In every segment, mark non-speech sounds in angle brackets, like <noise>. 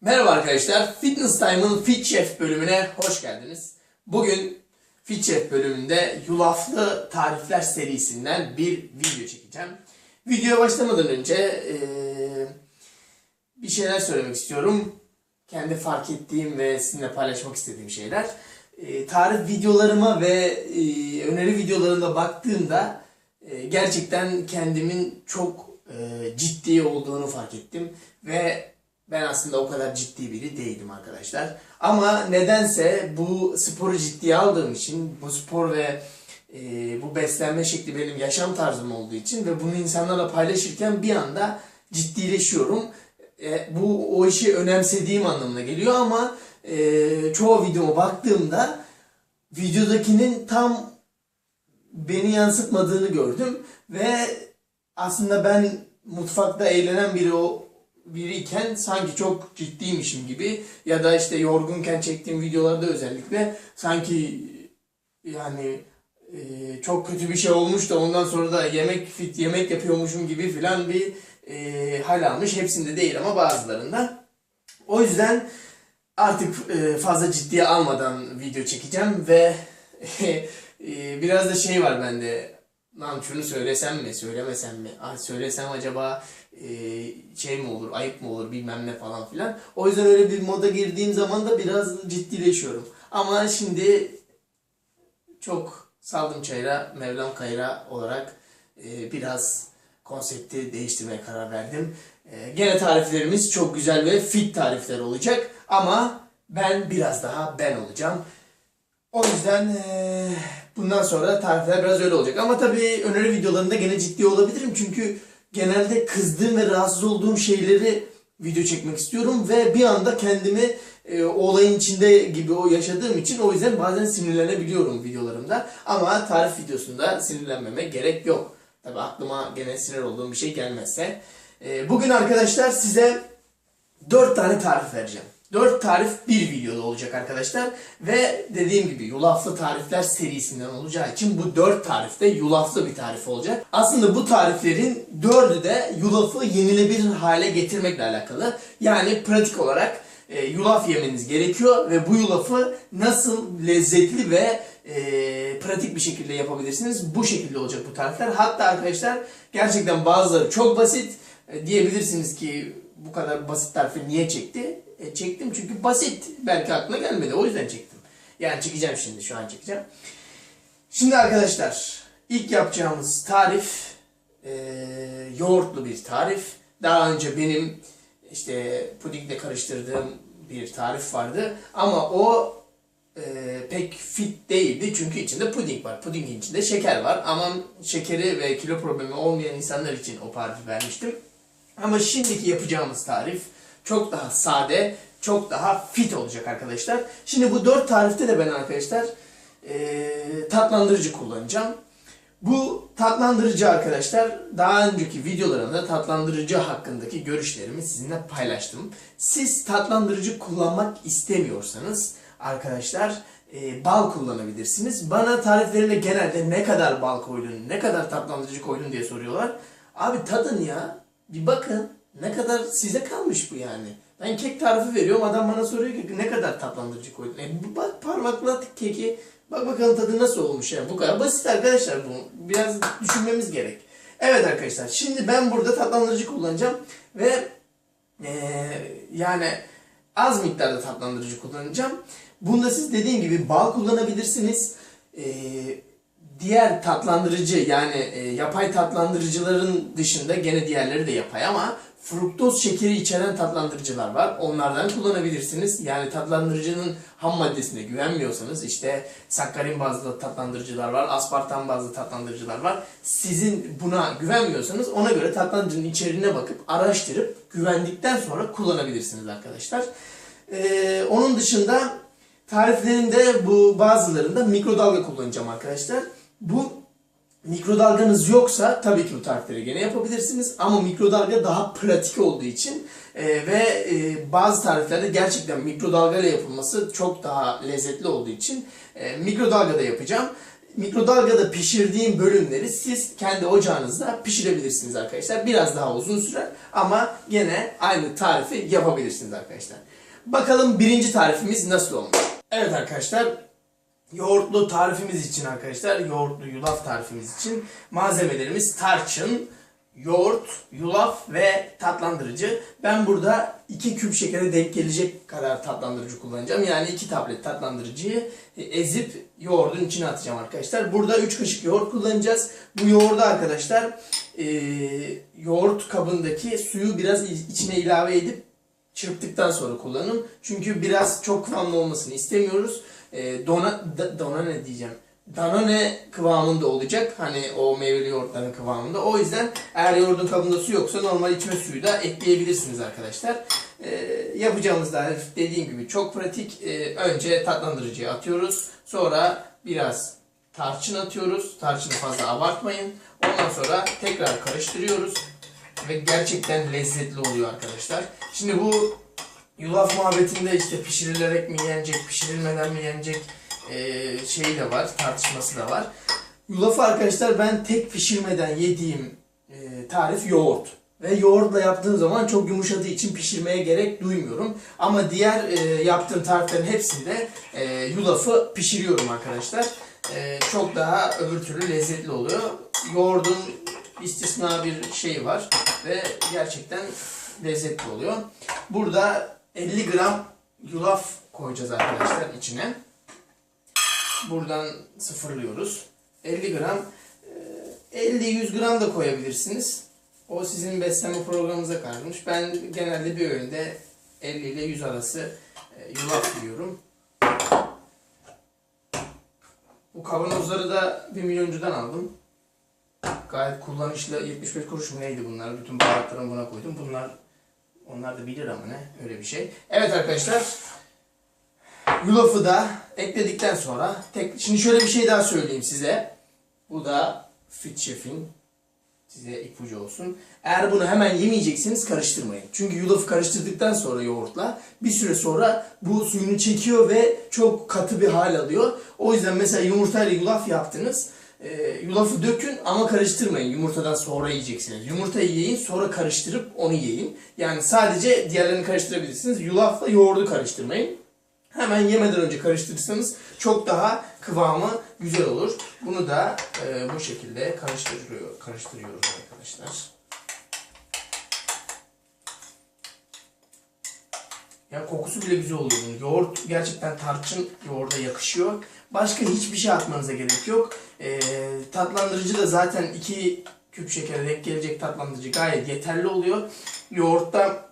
Merhaba arkadaşlar, Fitness Time'ın Fit Chef bölümüne hoş geldiniz. Bugün Fit Chef bölümünde yulaflı tarifler serisinden bir video çekeceğim. Videoya başlamadan önce eee, bir şeyler söylemek istiyorum. Kendi fark ettiğim ve sizinle paylaşmak istediğim şeyler. Eee, tarif videolarıma ve eee, öneri videolarına baktığımda eee, gerçekten kendimin çok eee, ciddi olduğunu fark ettim. Ve ben aslında o kadar ciddi biri değilim arkadaşlar. Ama nedense bu sporu ciddiye aldığım için, bu spor ve e, bu beslenme şekli benim yaşam tarzım olduğu için ve bunu insanlarla paylaşırken bir anda ciddileşiyorum. E, bu o işi önemsediğim anlamına geliyor ama e, çoğu videoma baktığımda videodakinin tam beni yansıtmadığını gördüm ve aslında ben mutfakta eğlenen biri o biriyken sanki çok ciddiymişim gibi ya da işte yorgunken çektiğim videolarda özellikle sanki yani e, çok kötü bir şey olmuş da ondan sonra da yemek fit yemek yapıyormuşum gibi filan bir e, hal almış. Hepsinde değil ama bazılarında. O yüzden artık e, fazla ciddiye almadan video çekeceğim ve <laughs> e, biraz da şey var bende. Lan şunu söylesem mi, söylemesem mi? Ah, söylesem acaba e, şey mi olur, ayıp mı olur bilmem ne falan filan. O yüzden öyle bir moda girdiğim zaman da biraz ciddileşiyorum. Ama şimdi çok saldım çayıra, Mevlam kayıra olarak e, biraz konsepti değiştirmeye karar verdim. E, gene tariflerimiz çok güzel ve fit tarifler olacak ama ben biraz daha ben olacağım. O yüzden eee, bundan sonra tarifler biraz öyle olacak. Ama tabii öneri videolarında gene ciddi olabilirim. Çünkü genelde kızdığım ve rahatsız olduğum şeyleri video çekmek istiyorum. Ve bir anda kendimi o olayın içinde gibi o yaşadığım için o yüzden bazen sinirlenebiliyorum videolarımda. Ama tarif videosunda sinirlenmeme gerek yok. Tabii aklıma gene sinir olduğum bir şey gelmezse. Eee, bugün arkadaşlar size 4 tane tarif vereceğim. 4 tarif bir videoda olacak arkadaşlar. Ve dediğim gibi yulaflı tarifler serisinden olacağı için bu 4 tarifte yulaflı bir tarif olacak. Aslında bu tariflerin 4'ü de yulafı yenilebilir hale getirmekle alakalı. Yani pratik olarak e, yulaf yemeniz gerekiyor ve bu yulafı nasıl lezzetli ve e, pratik bir şekilde yapabilirsiniz. Bu şekilde olacak bu tarifler. Hatta arkadaşlar gerçekten bazıları çok basit. E, diyebilirsiniz ki bu kadar basit tarifi niye çekti? E, çektim çünkü basit. Belki aklına gelmedi. O yüzden çektim. Yani çekeceğim şimdi. Şu an çekeceğim. Şimdi arkadaşlar ilk yapacağımız tarif e, yoğurtlu bir tarif. Daha önce benim işte pudingle karıştırdığım bir tarif vardı. Ama o e, pek fit değildi çünkü içinde puding var. Pudingin içinde şeker var. Ama şekeri ve kilo problemi olmayan insanlar için o tarifi vermiştim. Ama şimdiki yapacağımız tarif çok daha sade, çok daha fit olacak arkadaşlar. Şimdi bu dört tarifte de ben arkadaşlar eee, tatlandırıcı kullanacağım. Bu tatlandırıcı arkadaşlar daha önceki videolarımda tatlandırıcı hakkındaki görüşlerimi sizinle paylaştım. Siz tatlandırıcı kullanmak istemiyorsanız arkadaşlar e, bal kullanabilirsiniz. Bana tariflerinde genelde ne kadar bal koydun, ne kadar tatlandırıcı koydun diye soruyorlar. Abi tadın ya. Bir bakın ne kadar size kalmış bu yani. Ben kek tarifi veriyorum adam bana soruyor ki ne kadar tatlandırıcı koydun. E bak parmakla keki bak bakalım tadı nasıl olmuş yani. Bu kadar basit arkadaşlar bu. Biraz düşünmemiz gerek. Evet arkadaşlar şimdi ben burada tatlandırıcı kullanacağım ve eee, yani az miktarda tatlandırıcı kullanacağım. Bunda siz dediğim gibi bal kullanabilirsiniz. Eee diğer tatlandırıcı yani e, yapay tatlandırıcıların dışında gene diğerleri de yapay ama fruktoz şekeri içeren tatlandırıcılar var. Onlardan kullanabilirsiniz. Yani tatlandırıcının ham maddesine güvenmiyorsanız işte sakkarin bazlı tatlandırıcılar var, aspartam bazlı tatlandırıcılar var. Sizin buna güvenmiyorsanız ona göre tatlandırıcının içeriğine bakıp araştırıp güvendikten sonra kullanabilirsiniz arkadaşlar. Ee, onun dışında Tariflerinde bu bazılarında mikrodalga kullanacağım arkadaşlar. Bu mikrodalganız yoksa tabii ki bu tarifleri gene yapabilirsiniz ama mikrodalga daha pratik olduğu için e, ve e, bazı tariflerde gerçekten mikrodalga ile yapılması çok daha lezzetli olduğu için e, mikrodalgada yapacağım. mikrodalgada pişirdiğim bölümleri siz kendi ocağınızda pişirebilirsiniz arkadaşlar. Biraz daha uzun sürer ama gene aynı tarifi yapabilirsiniz arkadaşlar. Bakalım birinci tarifimiz nasıl olmuş? Evet arkadaşlar yoğurtlu tarifimiz için arkadaşlar yoğurtlu yulaf tarifimiz için malzemelerimiz tarçın, yoğurt, yulaf ve tatlandırıcı. Ben burada 2 küp şekere denk gelecek kadar tatlandırıcı kullanacağım. Yani 2 tablet tatlandırıcıyı ezip yoğurdun içine atacağım arkadaşlar. Burada 3 kaşık yoğurt kullanacağız. Bu yoğurdu arkadaşlar e, yoğurt kabındaki suyu biraz içine ilave edip çırptıktan sonra kullanın. Çünkü biraz çok kıvamlı olmasını istemiyoruz. E, dona, da, dona ne diyeceğim? Danone kıvamında olacak. Hani o meyveli yoğurtların kıvamında. O yüzden eğer yoğurdun kabında su yoksa normal içme suyu da ekleyebilirsiniz arkadaşlar. E, yapacağımız da dediğim gibi çok pratik. E, önce tatlandırıcıya atıyoruz. Sonra biraz tarçın atıyoruz. Tarçını fazla abartmayın. Ondan sonra tekrar karıştırıyoruz. Ve gerçekten lezzetli oluyor arkadaşlar. Şimdi bu yulaf muhabbetinde işte pişirilerek mi yenecek, pişirilmeden mi yenecek e, şeyi de var, tartışması da var. Yulafı arkadaşlar ben tek pişirmeden yediğim e, tarif yoğurt. Ve yoğurtla yaptığım zaman çok yumuşadığı için pişirmeye gerek duymuyorum. Ama diğer e, yaptığım tariflerin hepsinde e, yulafı pişiriyorum arkadaşlar. E, çok daha öbür türlü lezzetli oluyor. Yoğurdun istisna bir şey var ve gerçekten lezzetli oluyor. Burada 50 gram yulaf koyacağız arkadaşlar içine. Buradan sıfırlıyoruz. 50 gram, e, 50-100 gram da koyabilirsiniz. O sizin beslenme programınıza kalmış. Ben genelde bir öğünde 50 ile 100 arası e, yulaf yiyorum. Bu kavanozları da bir milyoncudan aldım. Gayet kullanışlı 75 kuruş mu neydi bunlar? Bütün baharatlarımı buna koydum. Bunlar onlar da bilir ama ne öyle bir şey. Evet arkadaşlar yulafı da ekledikten sonra tek şimdi şöyle bir şey daha söyleyeyim size. Bu da Fit Chef'in size ipucu olsun. Eğer bunu hemen yemeyeceksiniz karıştırmayın. Çünkü yulafı karıştırdıktan sonra yoğurtla bir süre sonra bu suyunu çekiyor ve çok katı bir hal alıyor. O yüzden mesela yumurtayla yulaf yaptınız. E, yulafı dökün ama karıştırmayın. Yumurtadan sonra yiyeceksiniz. Yumurtayı yiyin sonra karıştırıp onu yiyin. Yani sadece diğerlerini karıştırabilirsiniz. Yulafla yoğurdu karıştırmayın. Hemen yemeden önce karıştırırsanız çok daha kıvamı güzel olur. Bunu da e, bu şekilde karıştırıyor, karıştırıyoruz arkadaşlar. Ya kokusu bile güzel oluyor bunun. Yoğurt gerçekten tarçın yoğurda yakışıyor. Başka hiçbir şey atmanıza gerek yok. E, tatlandırıcı da zaten 2 küp şekere denk gelecek tatlandırıcı gayet yeterli oluyor. Yoğurtta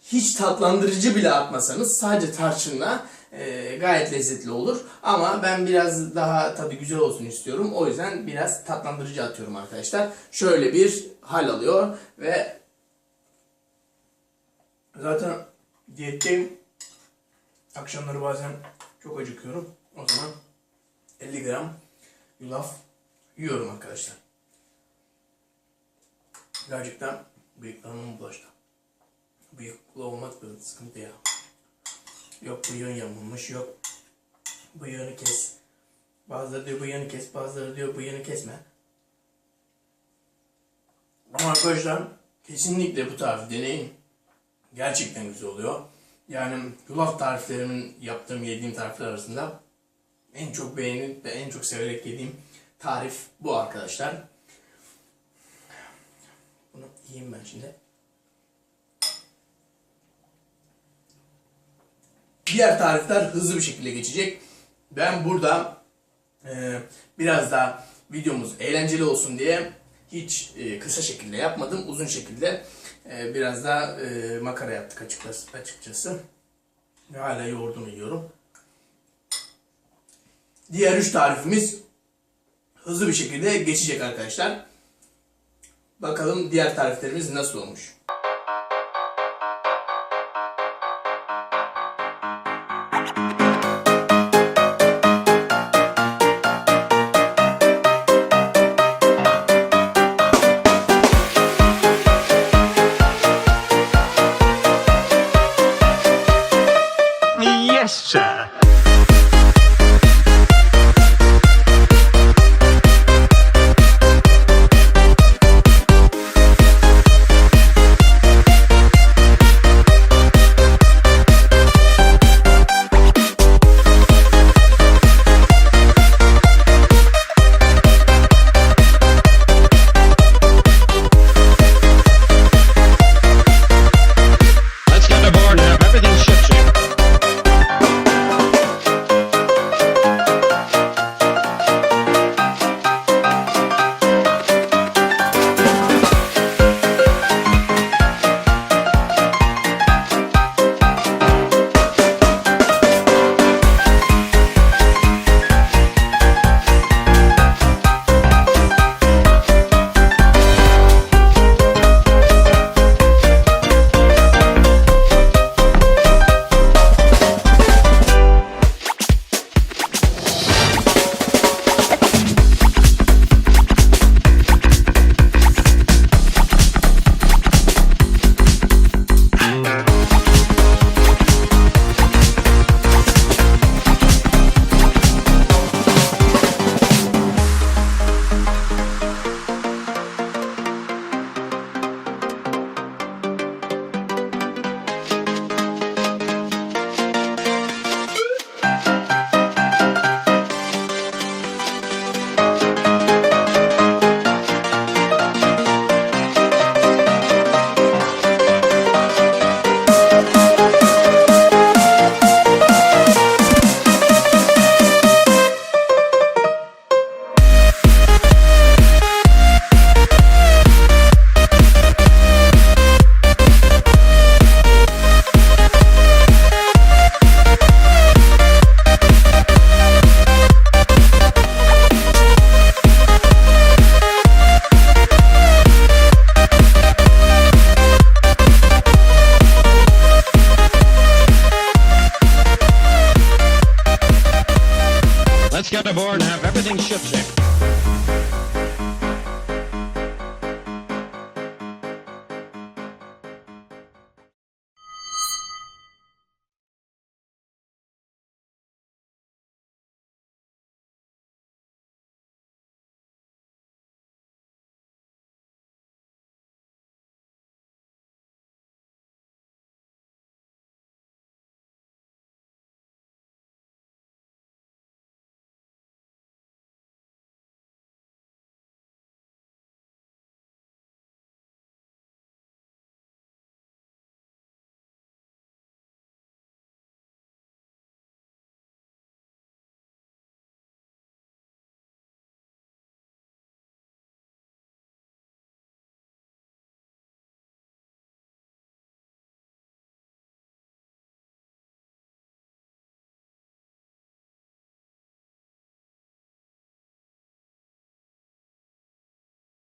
hiç tatlandırıcı bile atmasanız sadece tarçınla e, gayet lezzetli olur. Ama ben biraz daha tadı güzel olsun istiyorum. O yüzden biraz tatlandırıcı atıyorum arkadaşlar. Şöyle bir hal alıyor ve zaten diyetteyim. Akşamları bazen çok acıkıyorum. O zaman 50 gram yulaf yiyorum arkadaşlar. Gerçekten bıyıklarıma bulaştı. Bıyıklı olmak da sıkıntı ya. Yok bıyığın yamulmuş, yok bıyığını kes. Bazıları diyor bıyığını kes, bazıları diyor bıyığını kesme. Ama arkadaşlar kesinlikle bu tarifi deneyin. Gerçekten güzel oluyor. Yani yulaf tariflerimin yaptığım, yediğim tarifler arasında en çok beğenip ve en çok severek yediğim tarif bu arkadaşlar. Bunu yiyeyim ben şimdi. Diğer tarifler hızlı bir şekilde geçecek. Ben burada e, biraz daha videomuz eğlenceli olsun diye hiç e, kısa şekilde yapmadım. Uzun şekilde e, biraz daha e, makara yaptık açıkçası. açıkçası. Hala yoğurdunu yiyorum. Diğer üç tarifimiz hızlı bir şekilde geçecek arkadaşlar. Bakalım diğer tariflerimiz nasıl olmuş.